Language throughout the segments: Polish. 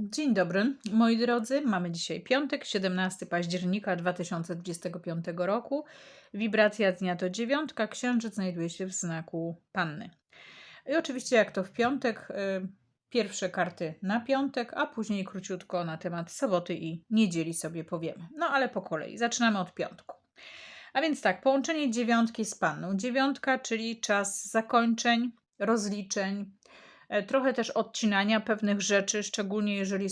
Dzień dobry, moi drodzy. Mamy dzisiaj piątek, 17 października 2025 roku. Wibracja dnia to dziewiątka, księżyc znajduje się w znaku panny. I oczywiście, jak to w piątek, y, pierwsze karty na piątek, a później króciutko na temat soboty i niedzieli sobie powiemy. No ale po kolei, zaczynamy od piątku. A więc tak, połączenie dziewiątki z panną. Dziewiątka, czyli czas zakończeń, rozliczeń, trochę też odcinania pewnych rzeczy, szczególnie jeżeli y,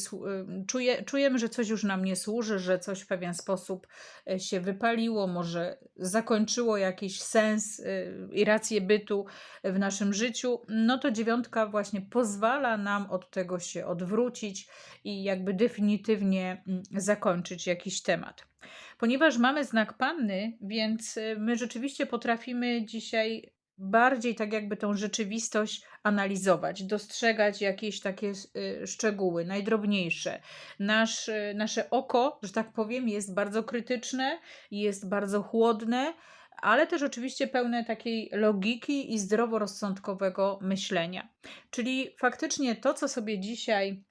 czuje, czujemy, że coś już nam nie służy, że coś w pewien sposób e, się wypaliło, może zakończyło jakiś sens y, i rację bytu w naszym życiu, no to dziewiątka właśnie pozwala nam od tego się odwrócić i jakby definitywnie mm, zakończyć jakiś temat. Ponieważ mamy znak panny, więc y, my rzeczywiście potrafimy dzisiaj bardziej tak jakby tą rzeczywistość analizować, dostrzegać jakieś takie y, szczegóły, najdrobniejsze. Nasz, y, nasze oko, że tak powiem, jest bardzo krytyczne, jest bardzo chłodne, ale też oczywiście pełne takiej logiki i zdroworozsądkowego myślenia. Czyli faktycznie to, co sobie dzisiaj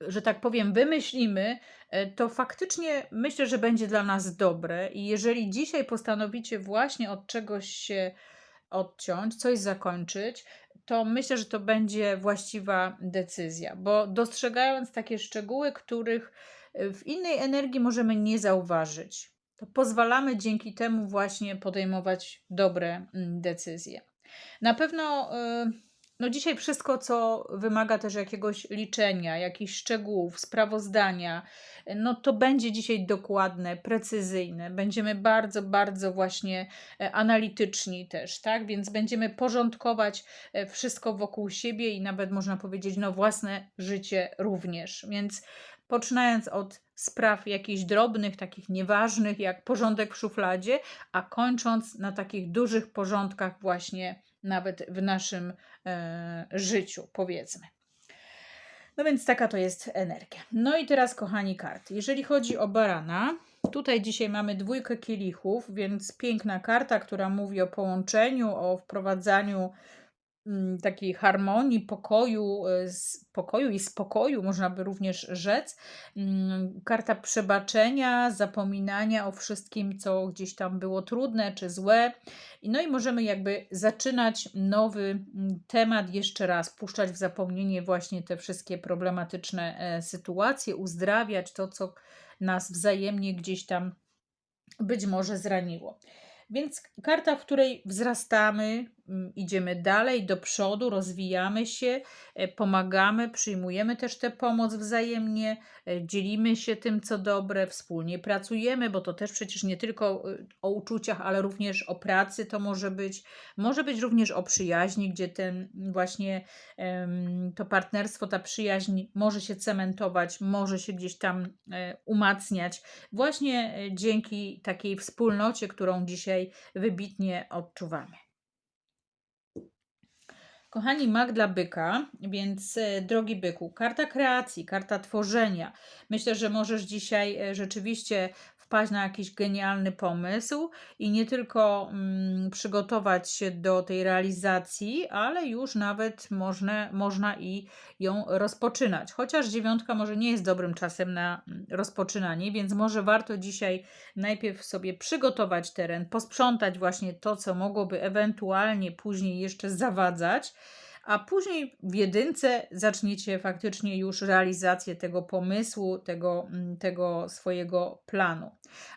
że tak powiem, wymyślimy, e, to faktycznie myślę, że będzie dla nas dobre. I jeżeli dzisiaj postanowicie właśnie od czegoś się odciąć, coś zakończyć, to myślę, że to będzie właściwa decyzja, bo dostrzegając takie szczegóły, których y, w innej energii możemy nie zauważyć, to pozwalamy dzięki temu właśnie podejmować dobre mm, decyzje. Na pewno. Yy, no dzisiaj wszystko, co wymaga też jakiegoś liczenia, jakichś szczegółów, sprawozdania, no to będzie dzisiaj dokładne, precyzyjne. Będziemy bardzo, bardzo właśnie e, analityczni też, tak? Więc będziemy porządkować e, wszystko wokół siebie i nawet można powiedzieć, no własne życie również. Więc poczynając od spraw jakichś drobnych, takich nieważnych, jak porządek w szufladzie, a kończąc na takich dużych porządkach właśnie nawet w naszym e, życiu, powiedzmy. No więc taka to jest energia. No i teraz, kochani, karty. Jeżeli chodzi o barana, tutaj dzisiaj mamy dwójkę kielichów, więc piękna karta, która mówi o połączeniu, o wprowadzaniu takiej harmonii, pokoju, e, pokoju i spokoju, można by również rzec. Mm, karta przebaczenia, zapominania o wszystkim, co gdzieś tam było trudne czy złe. No i możemy jakby zaczynać nowy mm, temat jeszcze raz, puszczać w zapomnienie właśnie te wszystkie problematyczne e, sytuacje, uzdrawiać to, co nas wzajemnie gdzieś tam być może zraniło. Więc karta, w której wzrastamy, Mm, idziemy dalej, do przodu, rozwijamy się, e, pomagamy, przyjmujemy też tę pomoc wzajemnie, e, dzielimy się tym, co dobre, wspólnie pracujemy, bo to też przecież nie tylko e, o uczuciach, ale również o pracy to może być. Może być również o przyjaźni, gdzie ten właśnie to partnerstwo, ta przyjaźń może się cementować, może się gdzieś tam umacniać, właśnie dzięki takiej wspólnocie, którą dzisiaj wybitnie odczuwamy. Kochani, mag dla byka, więc e, drogi byku, karta kreacji, karta tworzenia. Myślę, że możesz dzisiaj e, rzeczywiście wpaść na jakiś genialny pomysł i nie tylko mm, przygotować się do tej realizacji, ale już nawet można, można i ją rozpoczynać. Chociaż dziewiątka może nie jest dobrym czasem na mm, rozpoczynanie, więc może warto dzisiaj najpierw sobie przygotować teren, posprzątać właśnie to, co mogłoby ewentualnie później jeszcze zawadzać a później w jedynce zaczniecie faktycznie już realizację tego pomysłu, tego, mm, tego swojego planu.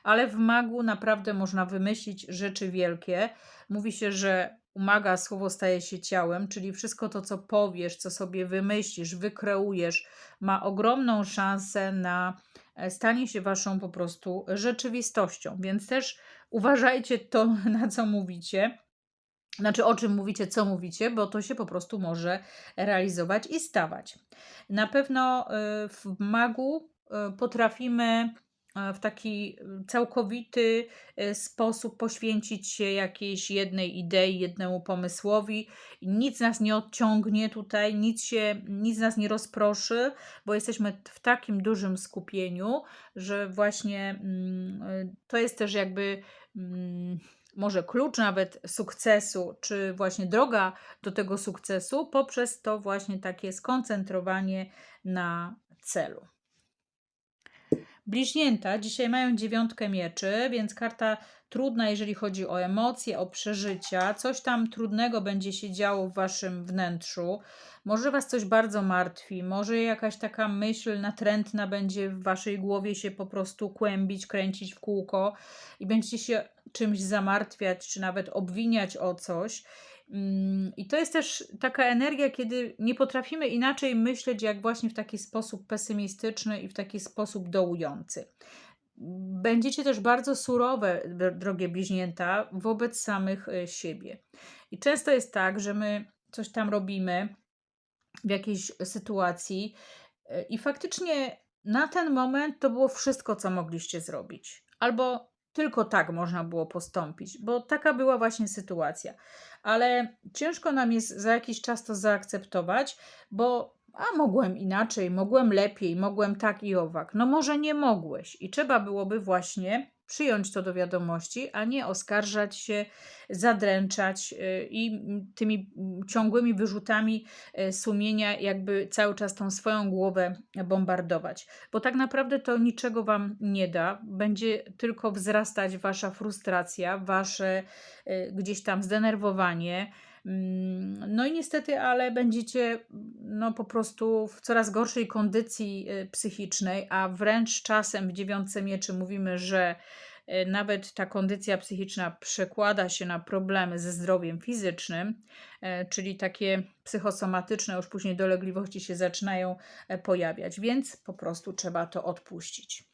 Ale w magu naprawdę można wymyślić rzeczy wielkie. Mówi się, że umaga słowo staje się ciałem, czyli wszystko to, co powiesz, co sobie wymyślisz, wykreujesz, ma ogromną szansę na e, stanie się waszą po prostu rzeczywistością. Więc też uważajcie to, na co mówicie znaczy, o czym mówicie, co mówicie, bo to się po prostu może realizować i stawać. Na pewno y, w magu y, potrafimy y, w taki całkowity sposób poświęcić się jakiejś jednej idei, jednemu pomysłowi. Nic nas nie odciągnie tutaj, nic, się, nic nas nie rozproszy, bo jesteśmy w takim dużym skupieniu, że właśnie mm, to jest też jakby mm, może klucz nawet sukcesu, czy właśnie droga do tego sukcesu poprzez to właśnie takie skoncentrowanie na celu. Bliźnięta dzisiaj mają dziewiątkę mieczy, więc karta trudna, jeżeli chodzi o emocje, o przeżycia. Coś tam trudnego będzie się działo w waszym wnętrzu. Może was coś bardzo martwi, może jakaś taka myśl natrętna będzie w waszej głowie się po prostu kłębić, kręcić w kółko i będziecie się czymś zamartwiać, czy nawet obwiniać o coś. Mm, I to jest też taka energia, kiedy nie potrafimy inaczej myśleć, jak właśnie w taki sposób pesymistyczny i w taki sposób dołujący. Będziecie też bardzo surowe, dro- drogie bliźnięta, wobec samych e, siebie. I często jest tak, że my coś tam robimy w jakiejś sytuacji e, i faktycznie na ten moment to było wszystko, co mogliście zrobić. Albo tylko tak można było postąpić, bo taka była właśnie sytuacja. Ale ciężko nam jest za jakiś czas to zaakceptować, bo a mogłem inaczej, mogłem lepiej, mogłem tak i owak. No może nie mogłeś i trzeba byłoby właśnie przyjąć to do wiadomości, a nie oskarżać się, zadręczać y, i tymi ciągłymi wyrzutami y, sumienia jakby cały czas tą swoją głowę bombardować. Bo tak naprawdę to niczego wam nie da. Będzie tylko wzrastać wasza frustracja, wasze y, gdzieś tam zdenerwowanie. Mm, No i niestety, ale będziecie no, po prostu w coraz gorszej kondycji y, psychicznej, a wręcz czasem w dziewiątce mieczy mówimy, że y, nawet ta kondycja psychiczna przekłada się na problemy ze zdrowiem fizycznym, e, czyli takie psychosomatyczne już później dolegliwości się zaczynają pojawiać, więc po prostu trzeba to odpuścić.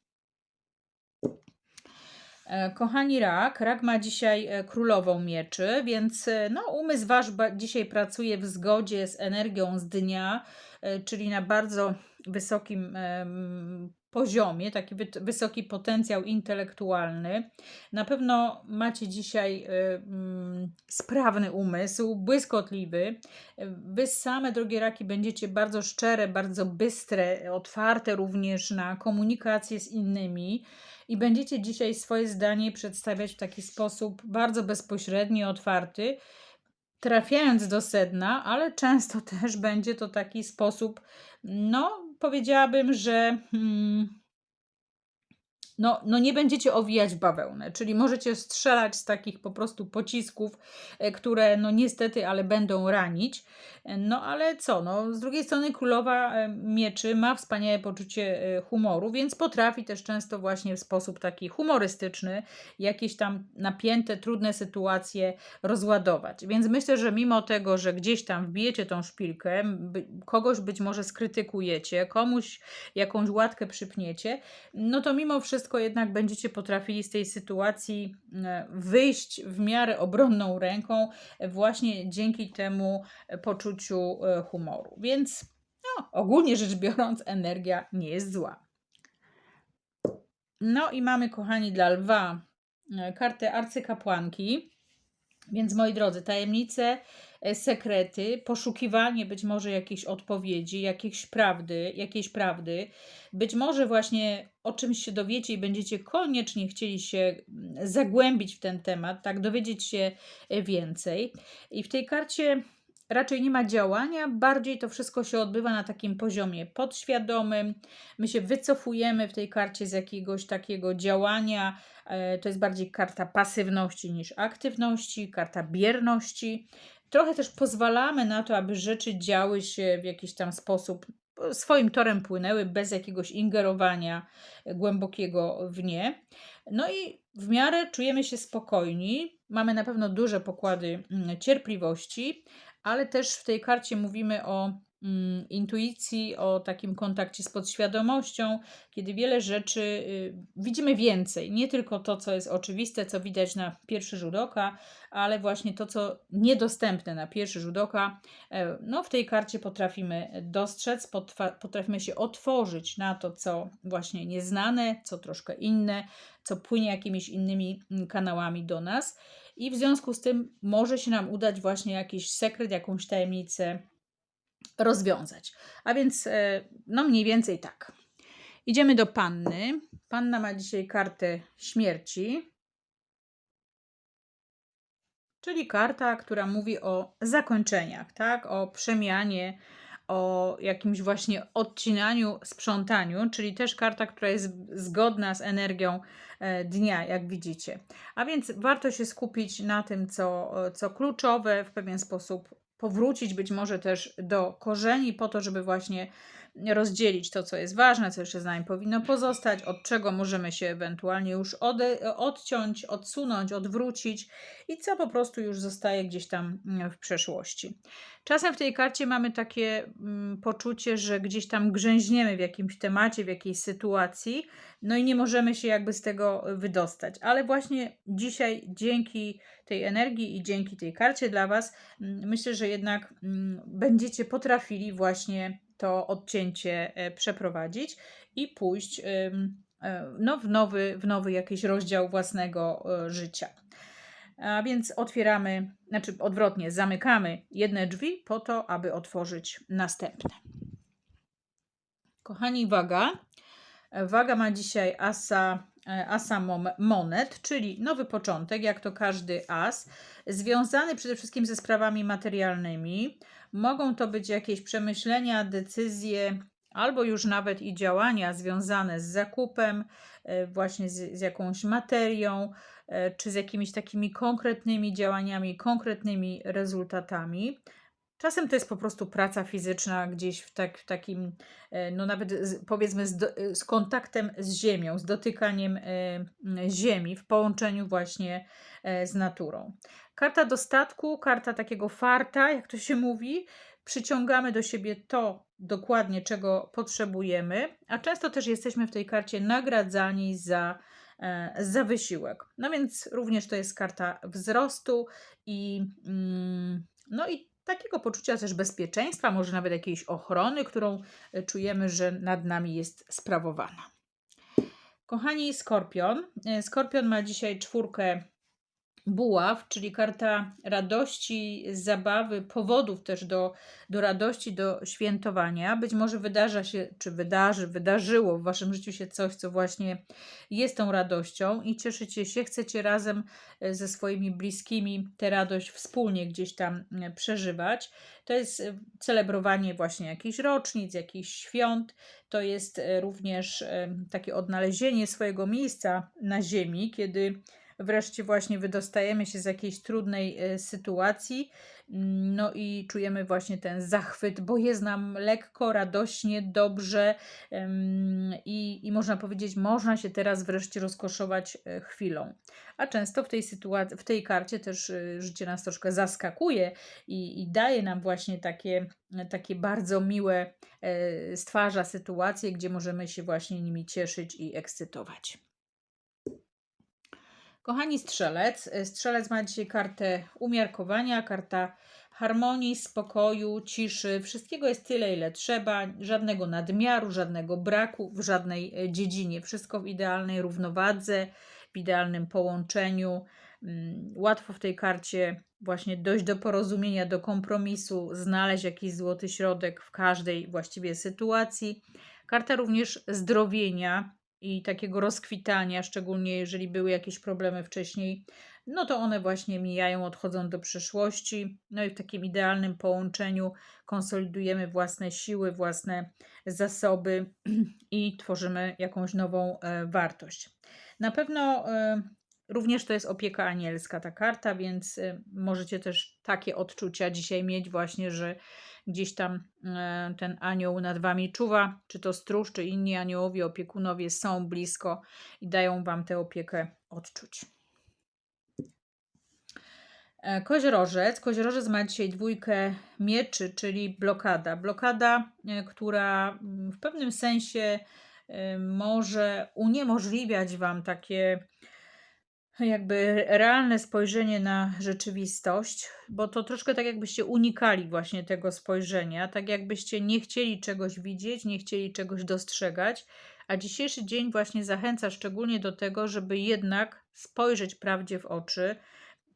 E, Kochani rak, rak ma dzisiaj e, królową mieczy, więc e, no, umysł wasz dzisiaj pracuje w zgodzie z energią z dnia, czyli na bardzo wysokim poziomie, taki wy- wysoki potencjał intelektualny. Na pewno macie dzisiaj mm, sprawny umysł, błyskotliwy. Wy same, drogie raki, będziecie bardzo szczere, bardzo bystre, otwarte również na komunikację z innymi i będziecie dzisiaj swoje zdanie przedstawiać w taki sposób bardzo bezpośredni, otwarty, trafiając do sedna, ale często też będzie to taki sposób, no powiedziałabym, że. Hmm, no, no nie będziecie owijać bawełnę, czyli możecie strzelać z takich po prostu pocisków, e, które no niestety, ale będą ranić. E, No ale co, no z drugiej strony królowa e, mieczy ma wspaniałe poczucie humoru, więc potrafi też często właśnie w sposób taki humorystyczny jakieś tam napięte, trudne sytuacje rozładować. Więc myślę, że mimo tego, że gdzieś tam wbijecie tą szpilkę, kogoś być może skrytykujecie, komuś jakąś łatkę przypniecie, no to mimo wszystko jednak będziecie potrafili z tej sytuacji e, wyjść w miarę obronną ręką, właśnie dzięki temu e, poczuciu e, humoru. Więc no, ogólnie rzecz biorąc, energia nie jest zła. No i mamy, kochani, dla lwa kartę arcykapłanki. Więc moi drodzy, tajemnice, sekrety, poszukiwanie być może jakiejś odpowiedzi, jakiejś prawdy, jakiejś prawdy, być może właśnie o czymś się dowiecie i będziecie koniecznie chcieli się mm, zagłębić w ten temat, tak, dowiedzieć się e, więcej. I w tej karcie raczej nie ma działania, bardziej to wszystko się odbywa na takim poziomie podświadomym. My się wycofujemy w tej karcie z jakiegoś takiego działania. E, To jest bardziej karta pasywności niż aktywności, karta bierności. Trochę też pozwalamy na to, aby rzeczy działy się w jakiś tam sposób, swoim torem płynęły, bez jakiegoś ingerowania głębokiego w nie. No i w miarę czujemy się spokojni. Mamy na pewno duże pokłady mm, cierpliwości, ale też w tej karcie mówimy o intuicji, o takim kontakcie z podświadomością, kiedy wiele rzeczy y, widzimy więcej. Nie tylko to, co jest oczywiste, co widać na pierwszy rzut oka, ale właśnie to, co niedostępne na pierwszy rzut oka. E, No, w tej karcie potrafimy dostrzec, potrafimy się otworzyć na to, co właśnie nieznane, co troszkę inne, co płynie jakimiś innymi mm, kanałami do nas. I w związku z tym może się nam udać właśnie jakiś sekret, jakąś tajemnicę rozwiązać. A więc, e, no mniej więcej tak. Idziemy do panny. Panna ma dzisiaj kartę śmierci. czyli karta, która mówi o zakończeniach, tak? O przemianie, o jakimś właśnie odcinaniu, sprzątaniu, czyli też karta, która jest zgodna z energią e, dnia, jak widzicie. A więc warto się skupić na tym, co, co kluczowe, w pewien sposób powrócić być może też do korzeni, po to, żeby właśnie rozdzielić to, co jest ważne, co jeszcze z nami powinno pozostać, od czego możemy się ewentualnie już ode, odciąć, odsunąć, odwrócić i co po prostu już zostaje gdzieś tam mm, w przeszłości. Czasem w tej karcie mamy takie mm, poczucie, że gdzieś tam grzęźniemy w jakimś temacie, w jakiejś sytuacji, no i nie możemy się jakby z tego wydostać. Ale właśnie dzisiaj dzięki tej energii i dzięki tej karcie dla Was, mm, myślę, że jednak mm, będziecie potrafili właśnie to odcięcie e, przeprowadzić i pójść e, no, w, nowy, w nowy jakiś rozdział własnego e, życia. A więc otwieramy, znaczy odwrotnie, zamykamy jedne drzwi po to, aby otworzyć następne. Kochani, waga. Waga ma dzisiaj asa, asa monet, czyli nowy początek, jak to każdy as, związany przede wszystkim ze sprawami materialnymi. Mogą to być jakieś przemyślenia, decyzje, albo już nawet i działania związane z zakupem, e, właśnie z, z jakąś materią, e, czy z jakimiś takimi konkretnymi działaniami, konkretnymi rezultatami. Czasem to jest po prostu praca fizyczna gdzieś w, tak, w takim, e, no nawet z, powiedzmy z, do, z, kontaktem z ziemią, z dotykaniem ziemi, w połączeniu właśnie z naturą. Karta dostatku, karta takiego farta, jak to się mówi. Przyciągamy do siebie to dokładnie, czego potrzebujemy, a często też jesteśmy w tej karcie nagradzani za, e, za wysiłek. No więc również to jest karta wzrostu i, mm, no i takiego poczucia też bezpieczeństwa, może nawet jakiejś ochrony, którą e, czujemy, że nad nami jest sprawowana. Kochani, Skorpion. E, Skorpion ma dzisiaj czwórkę buław, czyli karta radości, zabawy, powodów też do, do radości, do świętowania. Być może wydarza się, czy wydarzy, wydarzyło w waszym życiu się coś, co właśnie jest tą radością i cieszycie się, chcecie razem e, ze swoimi bliskimi tę radość wspólnie gdzieś tam e, przeżywać. To jest e, celebrowanie właśnie jakichś rocznic, jakichś świąt. To jest również takie odnalezienie swojego miejsca na ziemi, kiedy wreszcie właśnie wydostajemy się z jakiejś trudnej e, sytuacji, mm, no i czujemy właśnie ten zachwyt, bo jest nam lekko, radośnie, dobrze i, i można powiedzieć, można się teraz wreszcie rozkoszować e, chwilą. A często w tej sytuacji, w tej karcie też e, życie nas troszkę zaskakuje i, i daje nam właśnie takie, takie bardzo miłe, stwarza sytuacje, gdzie możemy się właśnie nimi cieszyć i ekscytować. Kochani strzelec, y, strzelec ma dzisiaj kartę umiarkowania, karta harmonii, spokoju, ciszy. Wszystkiego jest tyle, ile trzeba, żadnego nadmiaru, żadnego braku w żadnej y, dziedzinie. Wszystko w idealnej równowadze, w idealnym połączeniu. Mm, łatwo w tej karcie właśnie dojść do porozumienia, do kompromisu, znaleźć jakiś złoty środek w każdej właściwie sytuacji. Karta również zdrowienia, i takiego rozkwitania, szczególnie jeżeli były jakieś problemy wcześniej, no to one właśnie mijają, odchodzą do przyszłości. No i w takim idealnym połączeniu konsolidujemy własne siły, własne zasoby i tworzymy jakąś nową e, wartość. Na pewno e, również to jest opieka anielska ta karta, więc e, możecie też takie odczucia dzisiaj mieć właśnie, że gdzieś tam e, ten anioł nad wami czuwa, czy to stróż, czy inni aniołowie, opiekunowie są blisko i dają wam tę opiekę odczuć. E, koziorożec. Koziorożec ma dzisiaj dwójkę mieczy, czyli blokada. Blokada, e, która mm, w pewnym sensie może uniemożliwiać Wam takie jakby realne spojrzenie na rzeczywistość, bo to troszkę tak jakbyście unikali właśnie tego spojrzenia, tak jakbyście nie chcieli czegoś widzieć, nie chcieli czegoś dostrzegać, a dzisiejszy dzień właśnie zachęca szczególnie do tego, żeby jednak spojrzeć prawdzie w oczy,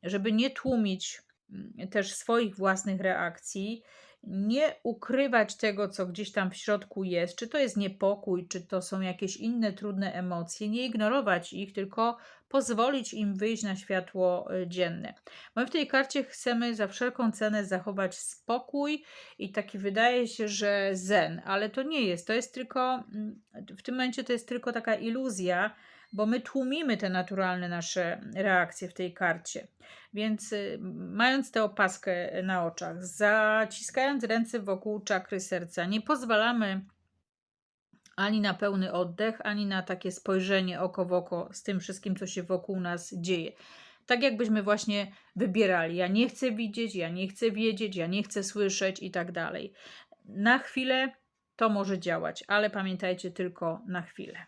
żeby nie tłumić mm, też swoich własnych reakcji nie ukrywać tego, co gdzieś tam w środku jest, czy to jest niepokój, czy to są jakieś inne trudne emocje, nie ignorować ich, tylko pozwolić im wyjść na światło y, dzienne. My w tej karcie chcemy za wszelką cenę zachować spokój i taki wydaje się, że zen, ale to nie jest. To jest tylko, mm, w tym momencie to jest tylko taka iluzja, bo my tłumimy te naturalne nasze reakcje w tej karcie. Więc y, mając tę opaskę na oczach, zaciskając ręce wokół czakry serca, nie pozwalamy ani na pełny oddech, ani na takie spojrzenie oko w oko z tym wszystkim, co się wokół nas dzieje. Tak jakbyśmy właśnie wybierali. Ja nie chcę widzieć, ja nie chcę wiedzieć, ja nie chcę słyszeć i tak dalej. Na chwilę to może działać, ale pamiętajcie tylko na chwilę.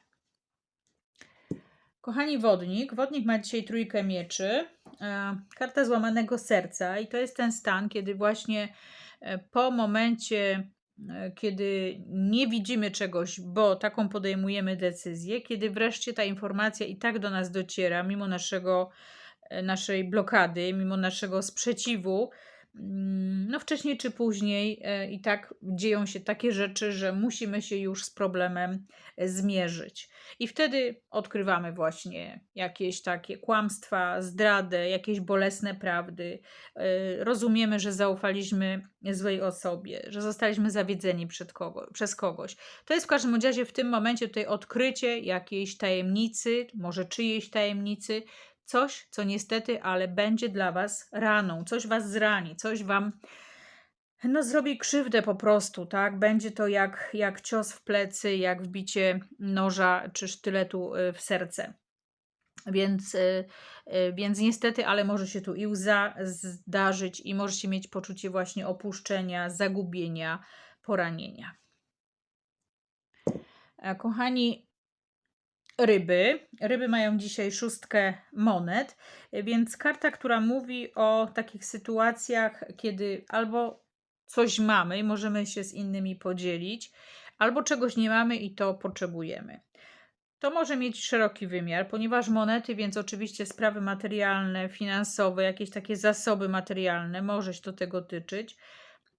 Kochani wodnik, wodnik ma dzisiaj trójkę mieczy, e, karta złamanego serca i to jest ten stan, kiedy właśnie e, po momencie, kiedy nie widzimy czegoś, bo taką podejmujemy decyzję, kiedy wreszcie ta informacja i tak do nas dociera, mimo naszego, naszej blokady, mimo naszego sprzeciwu, no wcześniej czy później e, i tak dzieją się takie rzeczy, że musimy się już z problemem e, zmierzyć. I wtedy odkrywamy właśnie jakieś takie kłamstwa, zdradę, jakieś bolesne prawdy. E, rozumiemy, że zaufaliśmy złej osobie, że zostaliśmy zawiedzeni kogo, przez kogoś. To jest w każdym razie w tym momencie tutaj odkrycie jakiejś tajemnicy, może czyjejś tajemnicy, coś, co niestety, ale będzie dla Was raną, coś Was zrani, coś Wam no, zrobi krzywdę po prostu, tak? Będzie to jak, jak cios w plecy, jak wbicie noża czy sztyletu y, w serce. Więc, y, y, więc niestety, ale może się tu i łza zdarzyć, i możecie mieć poczucie właśnie opuszczenia, zagubienia, poranienia. E, kochani, ryby. Ryby mają dzisiaj szóstkę monet, więc karta, która mówi o takich sytuacjach, kiedy albo coś mamy i możemy się z innymi podzielić, albo czegoś nie mamy i to potrzebujemy. To może mieć szeroki wymiar, ponieważ monety, więc oczywiście sprawy materialne, finansowe, jakieś takie zasoby materialne, może się do tego tyczyć,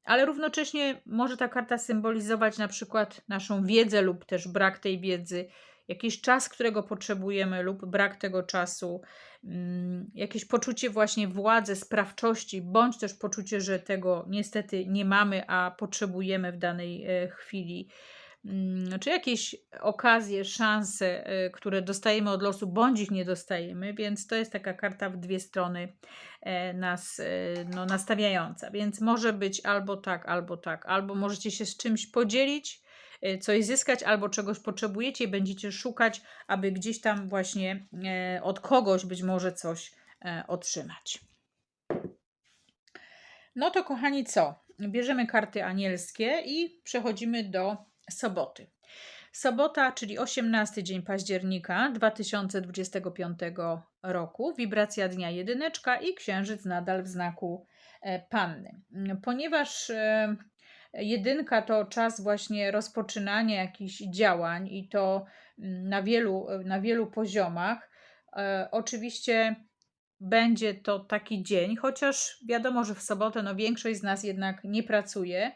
ale równocześnie może ta karta symbolizować na przykład naszą wiedzę lub też brak tej wiedzy, jakiś czas, którego potrzebujemy, lub brak tego czasu, mm, jakieś poczucie właśnie władzy, sprawczości, bądź też poczucie, że tego niestety nie mamy, a potrzebujemy w danej e, chwili. Mm, czy jakieś okazje, szanse, e, które dostajemy od losu, bądź ich nie dostajemy, więc to jest taka karta w dwie strony e, nas no, nastawiająca. Więc może być albo tak, albo tak, albo możecie się z czymś podzielić, coś zyskać albo czegoś potrzebujecie i będziecie szukać, aby gdzieś tam właśnie e, od kogoś być może coś e, otrzymać. No to kochani, co? Bierzemy karty anielskie i przechodzimy do soboty. Sobota, czyli 18 dzień października 2025 roku, wibracja dnia jedyneczka i księżyc nadal w znaku e, panny. Ponieważ Jedynka to czas właśnie rozpoczynania jakichś działań i to mm, na wielu, na wielu poziomach. E, oczywiście będzie to taki dzień, chociaż wiadomo, że w sobotę no, większość z nas jednak nie pracuje,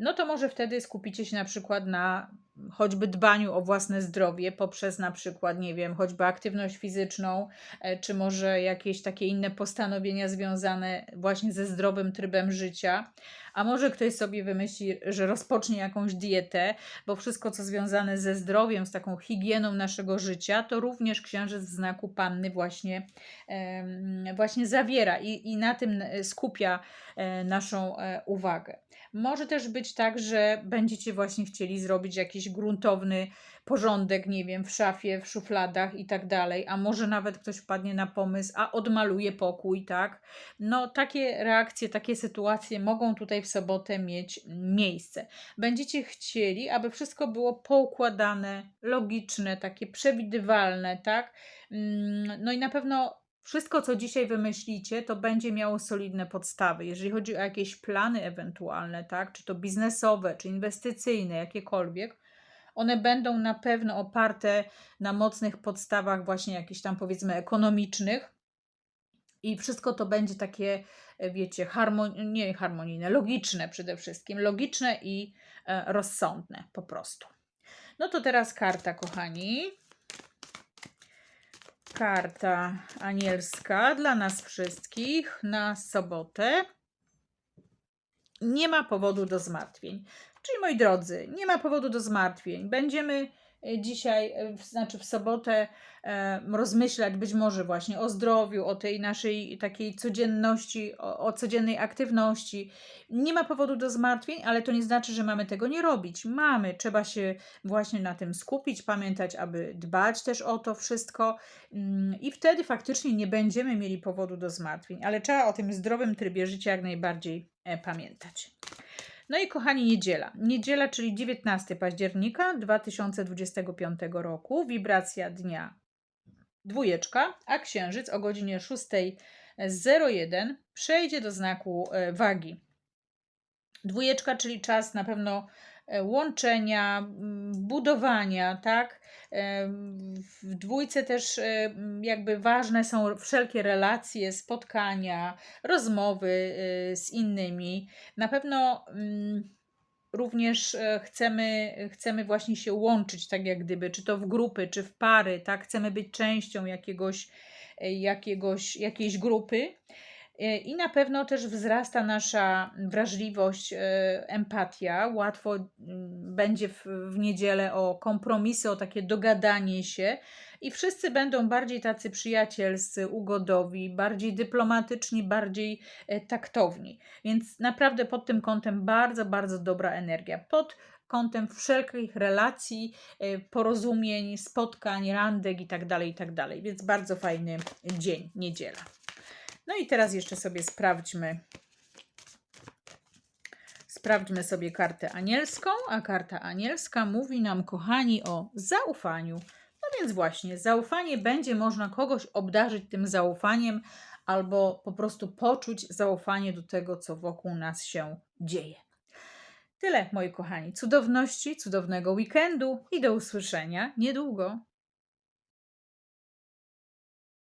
no to może wtedy skupicie się na przykład na choćby dbaniu o własne zdrowie poprzez na przykład, nie wiem, choćby aktywność fizyczną, e, czy może jakieś takie inne postanowienia związane właśnie ze zdrowym trybem życia. A może ktoś sobie wymyśli, że rozpocznie jakąś dietę, bo wszystko, co związane ze zdrowiem, z taką higieną naszego życia, to również księżyc w znaku panny właśnie, właśnie zawiera i, i na tym e, skupia e, naszą uwagę. Może też być tak, że będziecie właśnie chcieli zrobić jakiś gruntowny porządek, nie wiem, w szafie, w szufladach i tak dalej, a może nawet ktoś wpadnie na pomysł, a odmaluje pokój, tak? No, takie reakcje, takie sytuacje mogą tutaj w sobotę mieć miejsce. Będziecie chcieli, aby wszystko było poukładane, logiczne, takie przewidywalne, tak? Mm, no i na pewno wszystko, co dzisiaj wymyślicie, to będzie miało solidne podstawy. Jeżeli chodzi o jakieś plany ewentualne, tak, czy to biznesowe, czy inwestycyjne, jakiekolwiek, one będą na pewno oparte na mocnych podstawach, właśnie jakichś tam powiedzmy ekonomicznych, I wszystko to będzie takie, e, wiecie, harmon- nie harmonijne, logiczne przede wszystkim. Logiczne i e, rozsądne po prostu. No to teraz karta, kochani. Karta anielska dla nas wszystkich na sobotę. Nie ma powodu do zmartwień. Czyli moi drodzy, nie ma powodu do zmartwień. Będziemy dzisiaj, e, znaczy w sobotę, e, rozmyślać być może właśnie o zdrowiu, o tej naszej takiej codzienności, o, o codziennej aktywności. Nie ma powodu do zmartwień, ale to nie znaczy, że mamy tego nie robić. Mamy, trzeba się właśnie na tym skupić, pamiętać, aby dbać też o to wszystko mm, i wtedy faktycznie nie będziemy mieli powodu do zmartwień, ale trzeba o tym zdrowym trybie życia jak najbardziej e, pamiętać. No i kochani, niedziela. Niedziela, czyli 19 października 2025 roku. Wibracja dnia dwójeczka, a księżyc o godzinie 6.01 przejdzie do znaku e, wagi. Dwójeczka, czyli czas na pewno łączenia, m, budowania, tak? E, W dwójce też e, jakby ważne są wszelkie relacje, spotkania, rozmowy e, z innymi. Na pewno mm, również e, chcemy, chcemy właśnie się łączyć, tak jak gdyby, czy to w grupy, czy w pary, tak? Chcemy być częścią jakiegoś, e, jakiegoś, jakiejś grupy. E, I na pewno też wzrasta nasza wrażliwość, e, empatia. Łatwo będzie w, w niedzielę o kompromisy, o takie dogadanie się, i wszyscy będą bardziej tacy przyjacielscy, ugodowi, bardziej dyplomatyczni, bardziej e, taktowni. Więc naprawdę pod tym kątem bardzo, bardzo dobra energia. Pod kątem wszelkich relacji, porozumień, spotkań, randek i tak dalej, i tak. Więc bardzo fajny dzień, niedziela. No i teraz jeszcze sobie sprawdźmy. Sprawdźmy sobie kartę anielską, a karta anielska mówi nam, kochani, o zaufaniu. No więc właśnie, zaufanie będzie można kogoś obdarzyć tym zaufaniem, albo po prostu poczuć zaufanie do tego, co wokół nas się dzieje. Tyle, moi kochani. Cudowności, cudownego weekendu i do usłyszenia niedługo.